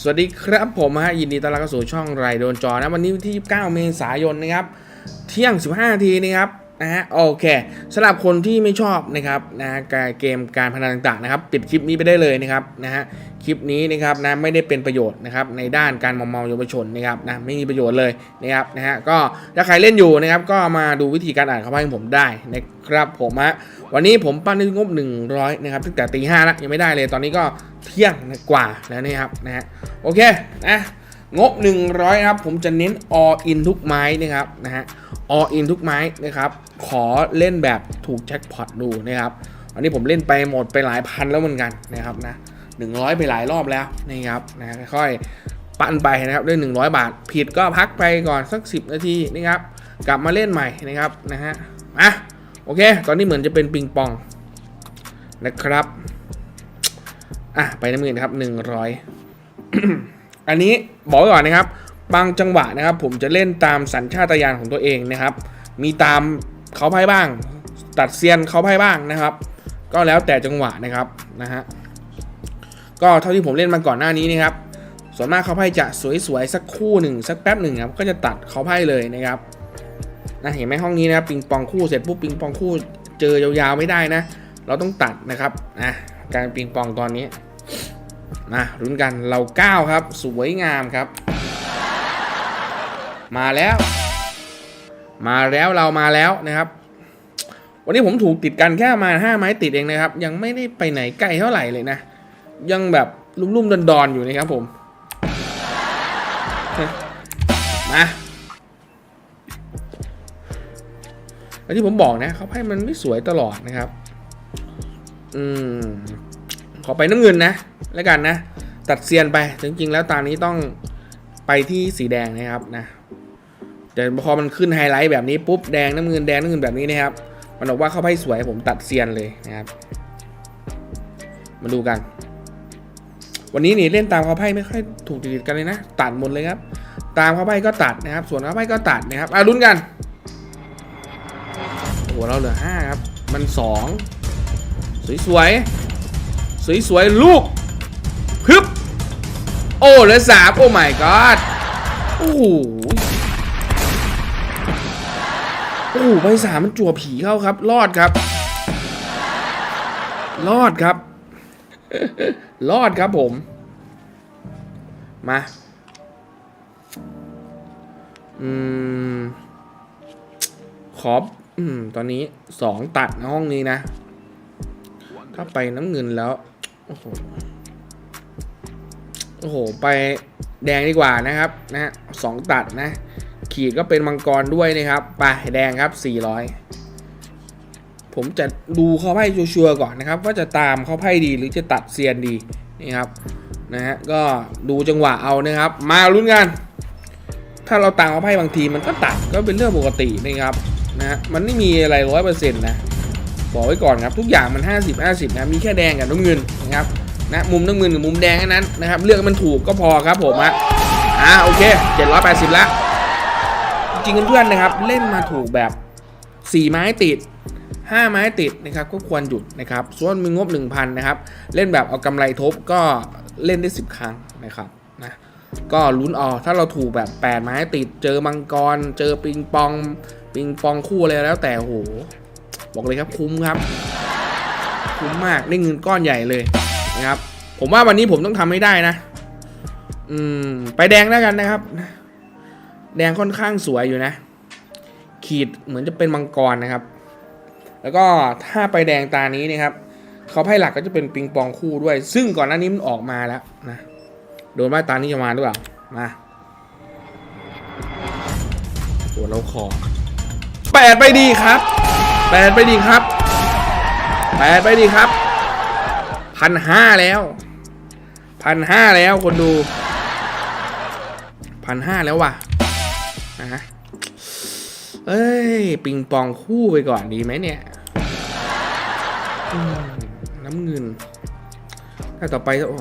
สวัสดีครับผมฮะยินดีต้อนรับเข้าสู่ช่องไรโดนจอนะวันนี้ที่ 29 เมษายนนะครับ เที่ยง 15ทีนะครับ นะฮะโอเคสำหรับคนที่ไม่ชอบนะครับนะฮะการเกมการพนันต่างๆนะครับปิดคลิปนี้ไปได้เลยนะครับนะฮะคลิปนี้นะครับนะไม่ได้เป็นประโยชน์นะครับในด้านการมอมเมาเยาวชนนะครับนะไม่มีประโยชน์เลยนะครับนะฮะก็ถ้าใครเล่นอยู่นะครับก็มาดูวิธีการอ่านคำให้ผมได้นะครับผมฮะวันนี้ผมปั้นด้งบ 100นะครับตั้งแต่ตีห้าแล้วยังไม่ได้เลยตอนนี้ก็เที่ยงกว่าแล้วนะครับนะฮะโอเคนะ งบ 100นะครับผมจะเน้น all in ทุกไม้นะครับนะฮะ all in ทุกไม้นะครับ ขอเล่นแบบถูกแจ็คพอตดูนะครับอันนี้ผมเล่นไปหมดไปหลายพันแล้วเหมือนกันนะครับนะ100 ไปหลายรอบแล้วนะครับนะค่อยๆปั้นไปนะครับด้วย 100 บาท ผิดก็พักไปก่อนสัก 10 นาทีนะครับ กลับมาเล่นใหม่นะครับนะฮะอะโอเค ตอนนี้เหมือนจะเป็นปิงปองนะครับอะไปน้ำเงินครับ 100 อันนี้บอกไว้ก่อนนะครับ บางจังหวะนะครับ ผมจะเล่นตามสัญชาตญาณของตัวเองนะครับ มีตามเขาไพ่บ้าง ตัดเซียนเขาไพ่บ้างนะครับ ก็แล้วแต่จังหวะนะครับนะฮะก็เท่าที่ผมเล่นมาก่อนหน้านี้นะครับ ส่วนมากเขาไพ่จะสวยๆสักคู่หนึ่งสักแป๊บหนึ่งครับก็จะตัดเขาไพ่เลยนะครับนะเห็นไหมห้องนี้นะครับปิงปองคู่เสร็จปุ๊บปิงปองคู่เจอยาวๆไม่ได้นะ เราต้องตัดนะครับนะการปิงปองตอนนี้ มารุ้นกันเราก้าครับ สวยงามครับ มาแล้ว มาแล้วเรามาแล้วนะครับ วันนี้ผมถูกติดกันแค่มาห้าไม้ติดเองนะครับ ยังไม่ได้ไปไหนไกลเท่าไหร่เลยนะ ยังแบบลุ่มๆดอนๆอยู่นะครับผม มาที่ผมบอกนะเขาให้มันไม่สวยตลอดนะครับ อืม ขอไปน้ำเงินนะแล้วกันนะ ตัดเซียนไปจริงๆแล้วตานี้ต้องไปที่สีแดงนะครับนะแต่พอมันขึ้นไฮไลท์แบบนี้ปุ๊บแดงน้ำเงินแดงน้ำเงินแบบนี้นะครับ มันบอกว่าเข้าไพ่สวยผมตัดเซียนเลยนะครับ มาดูกัน วันนี้นี่เล่นตามเขาไพ่ไม่ค่อยถูกติดกันเลยนะ ตัดหมดเลยครับ ตามเขาไพ่ก็ตัดนะครับ ส่วนเขาไพ่ก็ตัดนะครับอะลุ้นกันโอ้โหเราเหลือห้าครับ มันสองสวยๆ สวยๆลูกฮึบโอ้เหลือสามโอ้ my god โอ้โหโอ้โหใบสามมันจั่วผีเข้าครับ รอดครับ รอดครับ รอดครับผม มาอืมขอบอืมตอนนี้สองตัดในห้องนี้นะ ถ้าไปน้ำเงินแล้ว โอ้โหโอ้โห ไปแดงดีกว่านะครับนะฮะสองตัดนะ ขีดก็เป็นมังกรด้วยนะครับ ไปแดงครับ 400 ผมจะดูข้าไพ่ชัวร์ๆก่อนนะครับ ว่าจะตามข้าไพ่ดีหรือจะตัดเซียนดีนี่ครับ นะฮะ ก็ดูจังหวะเอานะครับ มาลุ้นกัน ถ้าเราตามข้าไพ่บางทีมันก็ตัดก็เป็นเรื่องปกตินะครับ นะฮะ มันไม่มีอะไรร้อยเปอร์เซ็นต์นะ บอกไว้ก่อนครับ ทุกอย่างมัน 50 50นะ มีแค่แดงกับน้ำเงิน ครับนะมุมน้ำเงินกับมุมแดงแค่นั้นนะครับเลือกมันถูกก็พอครับผมอะอ่าโอเค 780แล้วจริงๆเพื่อนๆนะครับ เล่นมาถูกแบบ 4 ไม้ติด 5 ไม้ติดนะครับก็ควรหยุดนะครับส่วนมีงบ 1,000นะครับเล่นแบบเอากำไรทบก็เล่นได้ 10 ครั้งนะครับนะก็ลุ้นเอาถ้าเราถูกแบบ 8 ไม้ติด เจอมังกร เจอปิงปอง ปิงปองคู่อะไรแล้วแต่โหบอกเลยครับคุ้มครับ คุ้มมากได้เงินก้อนใหญ่เลยนะครับ ผมว่าวันนี้ผมต้องทำให้ได้นะ อืม ไปแดงแล้วกันนะครับ แดงค่อนข้างสวยอยู่นะ ขีดเหมือนจะเป็นมังกรนะครับ แล้วก็ถ้าไปแดงตานี้นะครับเขาไพ่หลักก็จะเป็นปิงปองคู่ด้วย ซึ่งก่อนหน้านี้มันออกมาแล้วนะโดนว่าตานี้จะมาหรือเปล่ามาโอ้เราขอแปดไปดีครับแปดไปดีครับ ปดไปดีครับพันห้าแล้วพันห้าแล้วคนดูพันห้าแล้วว่ะนะฮะเอ้ย ปิงปองคู่ไปก่อนดีไหมเนี่ยน้ำเงิน ถ้าต่อไปโอ้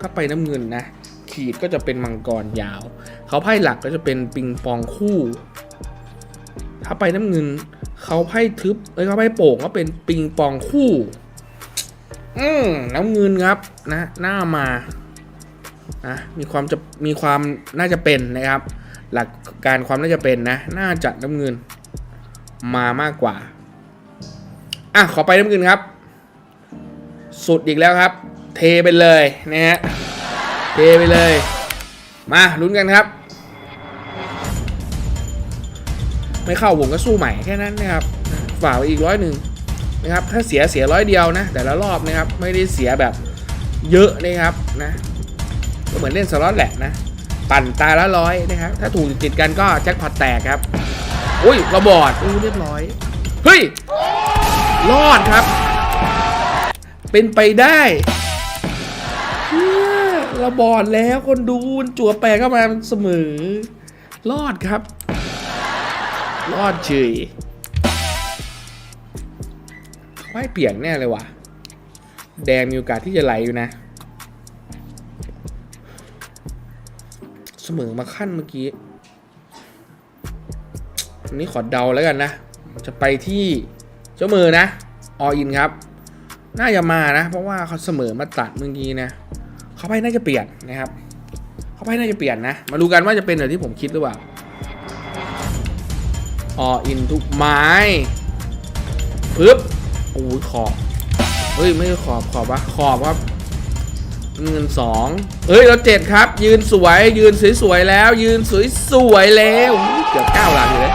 ถ้าไปน้ำเงินนะ ขีดก็จะเป็นมังกรยาว เขาไพ่หลักก็จะเป็นปิงปองคู่ ถ้าไปน้ำเงิน เขาไพ่ทึบเอ้ยเขาไพ่โป่งก็เป็นปิงปองคู่ อืมน้ำเงินครับนะหน้ามานะมีความจะมีความน่าจะเป็นนะครับ หลักการความน่าจะเป็นนะ น่าจะน้ำเงินมามากกว่า อะขอไปน้ำเงินครับ สุดอีกแล้วครับ เทไปเลยนะฮะเทไปเลย มาลุ้นกันครับ ไม่เข้าผมก็สู้ใหม่แค่นั้นนะครับฝากไว้อีกร้อยหนึ่งนะครับถ้าเสียเสียร้อยเดียวนะแต่ละรอบนะครับไม่ได้เสียแบบเยอะนะครับนะก็เหมือนเล่นสล็อตแหละนะปั่นตาละร้อยนะครับถ้าถูกติดๆกันก็แจ็คพอตแตกครับอุ้ยระบอดอู้เรียบร้อยเฮ้ยรอดครับ เป็นไปได้เหี้ยระบอดแล้วคนดูมันจั่วแปลเข้ามาเสมอรอดครับ รอดเฉยไม่เปลี่ยนแน่เลยว่ะ แดงมีโอกาสที่จะไหลอยู่นะ เสมอมาขั้นเมื่อกี้อันนี้ขอเดาแล้วกันนะ จะไปที่เจ้ามือนะออินครับ น่าจะมานะ เพราะว่าเขาเสมอมาตัดเมื่อกี้นะ เขาไปน่าจะเปลี่ยนนะครับ เขาไปน่าจะเปลี่ยนนะ มาดูกันว่าจะเป็นอย่างที่ผมคิดหรือเปล่า ออินทุกไม้ปึ๊บโอ้ยขอบ เฮ้ย ไม่ขอบขอบวะขอบครับ เงินสองเอ้ยเราเจ็ดครับ ยืนสวย ยืนสวยๆแล้ว ยืนสวยๆแล้วเกือบเก้าหลังเลย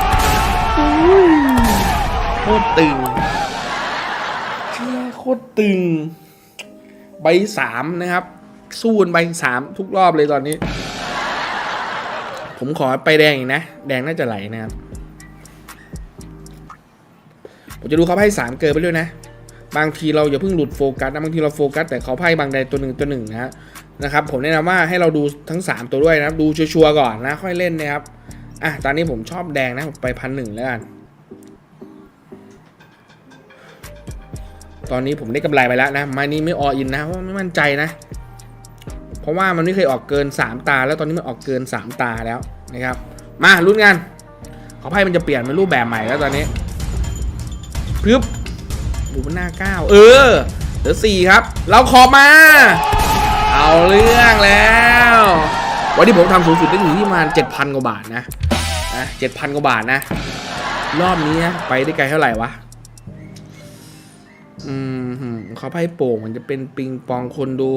โคตรตึงเชี่ยโคตรตึง ใบสามนะครับ สู้นใบสามทุกรอบเลยตอนนี้ ผมขอไปแดงอีกนะ แดงน่าจะไหลนะครับ ผมจะดูเขาไพ่สามเกินไปด้วยนะ บางทีเราอย่าเพิ่งหลุดโฟกัสนะบางทีเราโฟกัส แต่เขาไพ่บางใดตัวหนึ่งตัวหนึ่งนะนะครับผมแนะนำว่าให้เราดูทั้ง 3 ตัวด้วยนะครับดูชัวร์ก่อนนะค่อยเล่นนะครับอะตอนนี้ผมชอบแดงนะไปพันหนึ่งแล้วกันตอนนี้ผมได้กำไรไปแล้วนะม้นี้ไม่ออินนะเพราะไม่มั่นใจนะ เพราะว่ามันไม่เคยออกเกิน 3 ตา แล้วตอนนี้มันออกเกิน 3 ตาแล้วนะครับ มาลุ้นกันเขาไพ่มันจะเปลี่ยนเป็นรูปแบบใหม่แล้วตอนนี้ ปึ๊บหมูมันหน้าเก้าเออเหลือสี่ครับ เราขอมา เอาเรื่องแล้ว วันนี้ผมทำสูงสุดได้อยู่ที่ประมาณเจ็ดพันกว่าบาทนะนะเจ็ดพันกว่าบาทนะ รอบนี้นะไปได้ไกลเท่าไหร่วะอืมหืมเขาไพ่โป่งมันจะเป็นปิงปองคนดู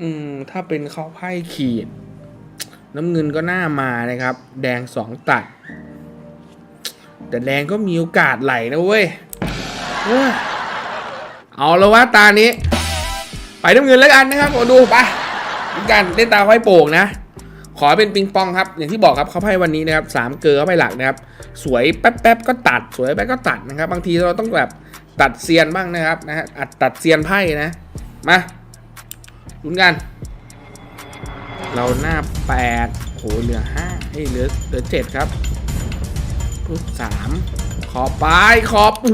อืม ถ้าเป็นเขาไพ่ขีด น้ำเงินก็น่ามานะครับ แดงสองตัด แต่แดงก็มีโอกาสไหลนะเว้ยเอาแล้ววะตานี้ ไปน้ำเงินแล้วกันนะครับมาดูไปดูกันเล่นตาไพ่โป่งนะ ขอเป็นปิงปองครับ อย่างที่บอกครับเขาไพ่วันนี้นะครับสามเกลือเขาไพ่หลักนะครับ สวยแป๊บๆก็ตัด สวยแป๊บก็ตัดนะครับ บางทีเราต้องแบบตัดเซียนบ้างนะครับนะฮะอัดตัดเซียนไพ่นะ มาลุ้นกัน เราหน้าแปดโหเหลือห้าเฮ้ยเหลือเหลือเจ็ดครับ สามขอไปขอบอุ้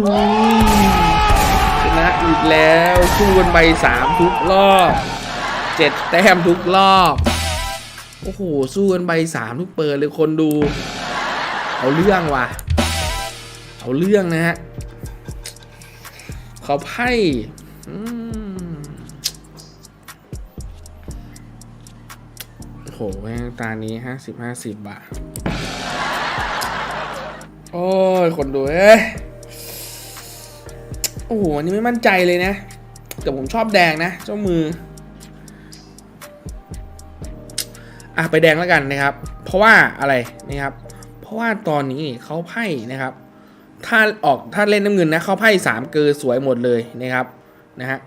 ยชนะอีกแล้วสู้กันไปสามทุกรอบเจ็ดแต้มทุกรอบโอ้โหสู้กันไปสามทุกเปิดเลยคนดู เอาเรื่องว่ะ เอาเรื่องนะฮะเขาไพ่อืมโอ้โหแม่งตานี้ห้าสิบห้าสิบบาท โอ้ย คนดูเอ้ยโอ้โหอันนี้ไม่มั่นใจเลยนะ แต่ผมชอบแดงนะ เจ้ามือ อะ ไปแดงแล้วกันนะครับ เพราะว่าอะไรนะครับ เพราะว่าตอนนี้เขาไพ่นะครับ ถ้าออกถ้าเล่นน้ำเงินนะเขาไพ่สามเกอสวยหมดเลยนะครับนะฮะ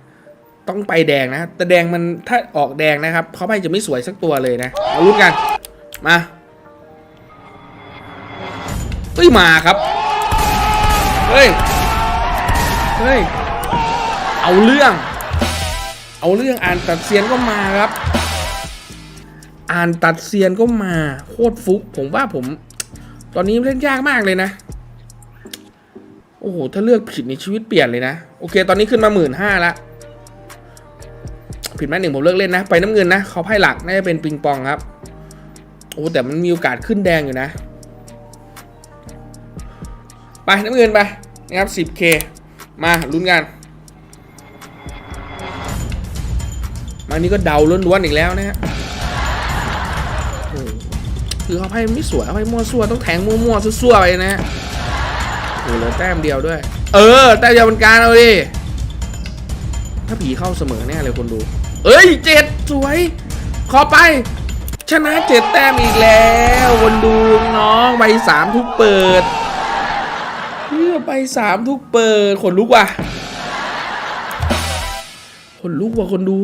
ต้องไปแดงนะแต่แดงมันถ้าออกแดงนะครับเขาไพ่จะไม่สวยสักตัวเลยนะมาลุ้นกันมา ฮ้ยมาครับ เฮ้ย เฮ้ย เอาเรื่อง เอาเรื่องอ่านตัดเซียนก็มาครับ อ่านตัดเซียนก็มาโคตรฟุก ผมว่าผม ตอนนี้เล่นยากมากเลยนะ โอ้โห ถ้าเลือกผิดในชีวิตเปลี่ยนเลยนะ โอเค ตอนนี้ขึ้นมาหมื่นห้าละผิดแม่หนึ่งผมเลิกเล่นนะ ไปน้ำเงินนะเขาไพ่หลักน่าจะเป็นปิงปองครับ โอ้แต่มันมีโอกาสขึ้นแดงอยู่นะ ไปน้ำเงินไปนะครับ 10k มาลุ้นกันมันนี้ก็เดาล้วนๆอีกแล้วนะฮะคือเขาไพ่ไม่สวยเขาไพ่มั่วซั่วต้องแทงมั่วๆซั่วๆไปนะฮะโอ้โหเหลือแต้มเดียวด้วย เออ แต้มเดียวเป็นการเอาดิถ้าผีเข้าเสมอแน่เลยคนดู เอ้ยเจ็ดสวย ขอไป ชนะเจ็ดแต้มอีกแล้ว คนดูน้องใบสามทุกเปิด เพื่อใบสามทุกเปิดขนลุกว่ะขนลุกว่ะคนดู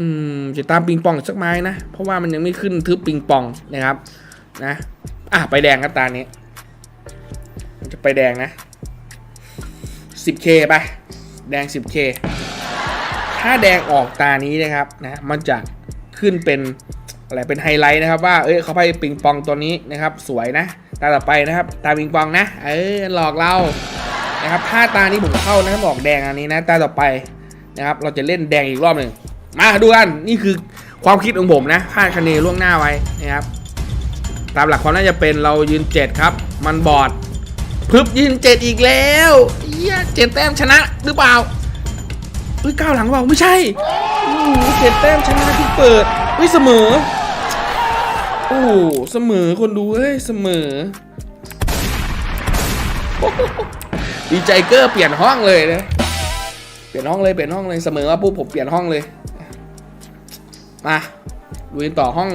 อืมจะตามปิงปองสักไม้นะ เพราะว่ามันยังไม่ขึ้นทึบปิงปองนะครับ นะ อะไปแดงครับตานี้มันจะไปแดงนะ 10k ไป แดง 10k ถ้าแดงออกตานี้นะครับนะมันจะขึ้นเป็นอะไรเป็นไฮไลท์นะครับว่า เอ้ยเขาไปปิงปองตัวนี้นะครับ สวยนะ ตาต่อไปนะครับ ตาปิงปองนะ เออหลอกเรานะครับถ้าตานี้ผมเข้านะครับออกแดงอันนี้นะ ตาต่อไปนะครับ เราจะเล่นแดงอีกรอบหนึ่งมาดูกันนี่คือความคิดของผมนะคาดคะเนล่วงหน้าไว้นะครับ ตามหลักความน่าจะเป็นเรายืน7ครับ มันบอดพึบยืน7อีกแล้วเฮียเจ็ดแต้มชนะหรือเปล่าเฮ้ยก้าวหลังเปล่าไม่ใช่เจ็ดแต้มชนะที่เปิดเฮ้ยเสมอ โอ้เสมอคนดูเฮ้ยเสมอดีใจเกอร์เปลี่ยนห้องเลยนะเปลี่ยนห้องเลยเปลี่ยนห้องเลยเสมอว่าปุ๊บผมเปลี่ยนห้องเลยมาดูกันต่อห้อง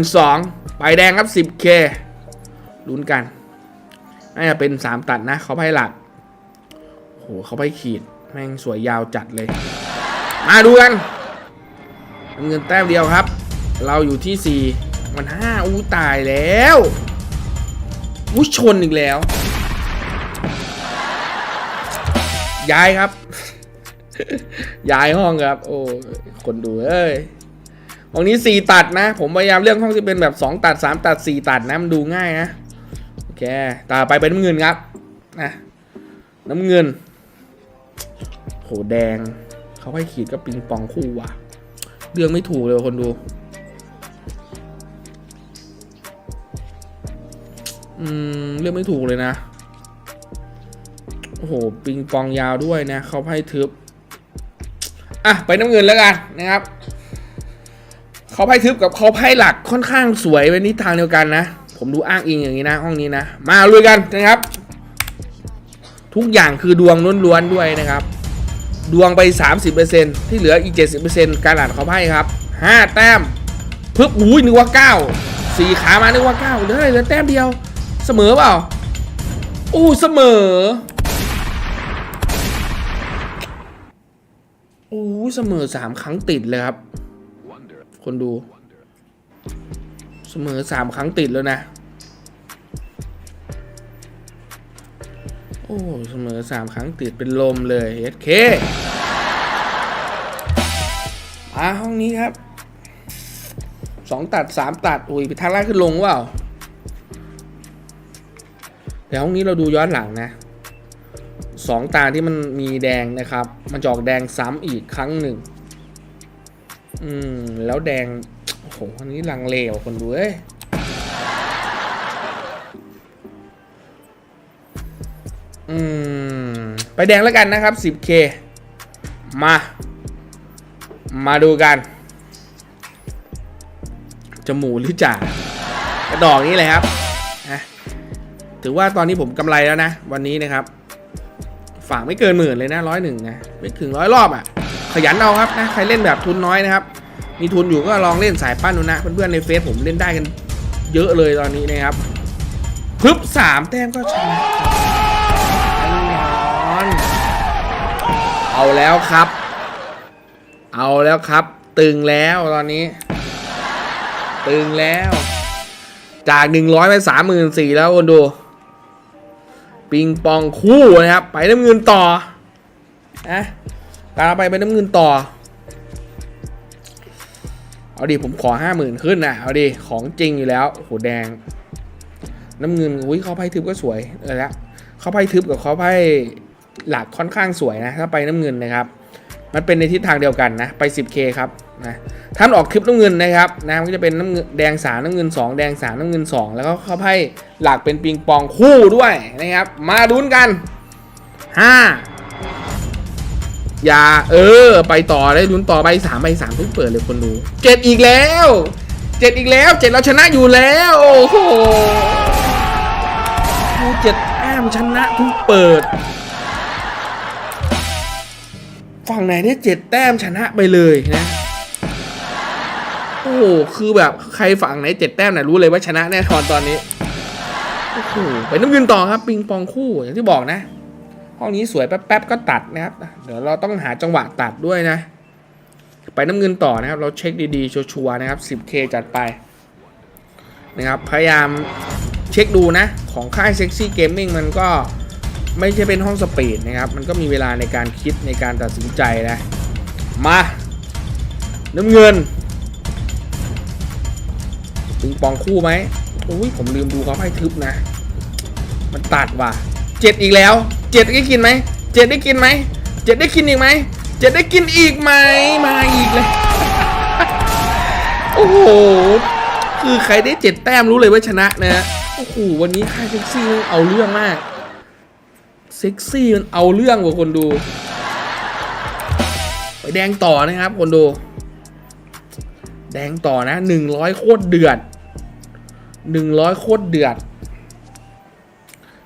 512 ไปแดงครับ 10k ลุ้นกันน่าจะเป็น 3 ตัดนะเขาไพ่หลักโหเขาไพ่ขีด แม่งสวยยาวจัดเลย มาดูกัน เงินแต้มเดียวครับ เราอยู่ที่ 4 มัน5อู้ตายแล้วอู้ชนอีกแล้ว ย้ายครับ ย้ายห้องครับ โอ้คนดูเอ้ยห้องนี้4ตัดนะ ผมพยายามเลือกห้องที่เป็นแบบ2ตัด3ตัด4ตัดนะมันดูง่ายนะโอเคต่อไปเป็นน้ำเงินครับนะน้ำเงินโหแดงเขาให้ขีดก็ปิงปองคู่ว่ะเรื่องไม่ถูกเลยคนดู อืมเรื่องไม่ถูกเลยนะ โอ้โห ปิงปองยาวด้วยนะเขาให้ทึบ อะ ไปน้ำเงินแล้วกันนะครับเขาไพ่ทึบกับเขาไพ่หลักค่อนข้างสวยเป็นนิทางเดียวกันนะ ผมดูอ้างอิงอย่างนี้นะห้องนี้นะ มาลุยกันนะครับ ทุกอย่างคือดวงล้วนๆด้วยนะครับ ดวงไป 30%ที่เหลืออีก 70%การอ่านเขาไพ่ครับ 5 แต้ม พึบอุ้ยนึกว่า 9 4 ขามานึกว่า 9เหลืออะไรเหลือแต้มเดียว เสมอเปล่าอู้เสมออู้เสมอ3ครั้งติดเลยครับ คนดู เสมอสามครั้งติดแล้วนะ โอ้เสมอสามครั้งติดเป็นลมเลยเอเคมาห้องนี้ครับสองตัดสามตัดอุ้ยไปทางล่างขึ้นลงเปล่า แต่ห้องนี้เราดูย้อนหลังนะสองตาที่มันมีแดงนะครับ มันจอกแดงซ้ำอีกครั้งหนึ่ง อืม แล้วแดงโอ้โหอันนี้ลังเลวคนดูเอ้ยอืม ไปแดงแล้วกันนะครับ 10k มา มาดูกัน จมูหรือจ่ากระดอกนี้เลยครับ ถือว่าตอนนี้ผมกำไรแล้วนะ วันนี้นะครับ ฝากไม่เกินหมื่นเลยนะร้อยหนึ่งนะไม่ถึงร้อยรอบอะ่ะ ขยันเอาครับนะใครเล่นแบบทุนน้อยนะครับ มีทุนอยู่ก็ลองเล่นสายปั้นดูนะเพื่อนๆในเฟซผมเล่นได้กัน เยอะเลยตอนนี้นะครับพึบสามแต้มก็ชนะแน่นอนเอาแล้วครับ เอาแล้วครับ ตึงแล้วตอนนี้ ตึงแล้วจากหนึ่งร้อยไปสามหมื่นสี่แล้วคนดู ปิงปองคู่นะครับ ไปน้ำเงินต่อนะตาไปไปน้ำเงินต่อ เอาดิผมขอห้าหมื่นขึ้นนะเอาดิของจริงอยู่แล้วโหแดง น้ำเงินอุ้ยเขาไพ่ทึบก็สวยเออละเขาไพ่ทึบกับเขาไพ่หลักค่อนข้างสวยนะ ถ้าไปน้ำเงินนะครับ มันเป็นในทิศทางเดียวกันนะ ไป 10k ครับ นะท่านออกคลิปน้ำเงินนะครับนะมันก็จะเป็นน้ำเงินแดงสามน้ำเงิน 2 แดงสามน้ำเงิน 2 แล้วก็เข้าไพ่หลักเป็นปิงปองคู่ด้วยนะครับ มาดุนกัน5ยาเออ ไปต่อได้ลุ้นต่อใบสามใบสามเพิ่งเปิดเลยคนดูเจ็ดอีกแล้วเจ็ดอีกแล้วเจ็ดเราชนะอยู่แล้ว โอ้โหเราเจ็ดแอมชนะทุกเปิดฝั่งไหนเนี่เจ็ดแต้มชนะไปเลยนะ โอ้โห คือแบบใครฝั่งไหนเจ็ดแต้มน่ะรู้เลยว่าชนะแน่นอนตอนนี้ โอ้โห ไปน้ำเงินต่อครับ ปิงปองคู่อย่างที่บอกนะ ห้องนี้สวยแป๊บๆก็ตัดนะครับ เดี๋ยวเราต้องหาจังหวะตัดด้วยนะ ไปน้ำเงินต่อนะครับ เราเช็คดีๆ ชัวร์ๆนะครับ 10k จัดไป นะครับ พยายามเช็คดูนะ ของค่ายเซ็กซี่เกมมิ่งมันก็ไม่ใช่เป็นห้องสปีดนะครับ มันก็มีเวลาในการคิดในการตัดสินใจนะ มา น้ำเงิน ปิงปองคู่ไหมอุ้ยผมลืมดูเขาให้ทึบนะ มันตัดว่ะเจ็ดอีกแล้วเจ็ดได้กินไหมเจ็ดได้กินไหมเจ็ดได้กินอีกไหมเจ็ดได้กินอีกไหมมาอีกเลยโอ้โหคือใครได้เจ็ดแต้มรู้เลยว่าชนะนะฮะโอ้โหวันนี้ค่ายเซ็กซี่มันเอาเรื่องมากเซ็กซี่มันเอาเรื่องกว่าคนดู ไปแดงต่อนะครับคนดู แดงต่อนะหนึ่งร้อยโคตรเดือด หนึ่งร้อยโคตรเดือด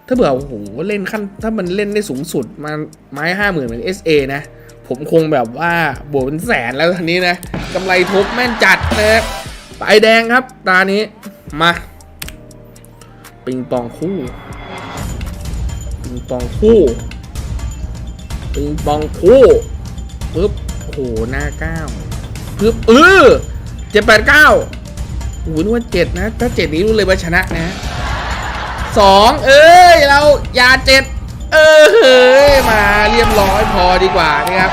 ถ้าเผื่อโอ้โหเล่นขั้นถ้ามันเล่นได้สูงสุดมาไม้ห้าหมื่นเหมือน SA นะ ผมคงแบบว่าบวกเป็นแสนแล้วทีนี้นะกำไรทบแม่นจัดนะครับไปแดงครับ ตานี้มา ปิงปองคู่ ปิงปองคู่ ปิงปองคู่ปึ๊บโอ้โหหน้าเก้าปึ๊บเออเจ็ดแปดเก้า โอ้โหนึกว่าเจ็ดนะ ถ้าเจ็ดนี้รู้เลยว่าชนะนะสองเอ้ย เรายาเจ็ดเออเฮ้ยมาเรียบร้อยพอดีกว่านะครับ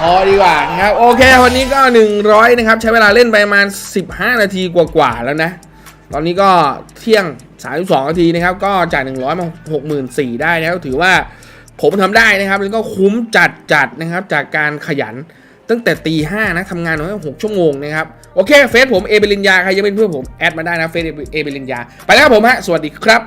พอดีกว่านะครับโอเค วันนี้ก็ 100 นะครับ ใช้เวลาเล่นไปประมาณ 15 นาทีกว่าๆแล้วนะ ตอนนี้ก็เที่ยง 32 นาทีนะครับ ก็จาก 100 มา 64,000ได้นะครับถือว่าผมทำได้นะครับ แล้วก็คุ้มจัดจัดๆนะครับ จากการขยัน ตั้งแต่ตีห้านะทำงานมาหกชั่วโมงนะครับ โอเคเฟซผมเอเบลินยา ใครยังเป็นเพื่อนผม แอดมาได้นะเฟซเอเบลินยา ไปแล้วครับผมฮะ สวัสดีครับ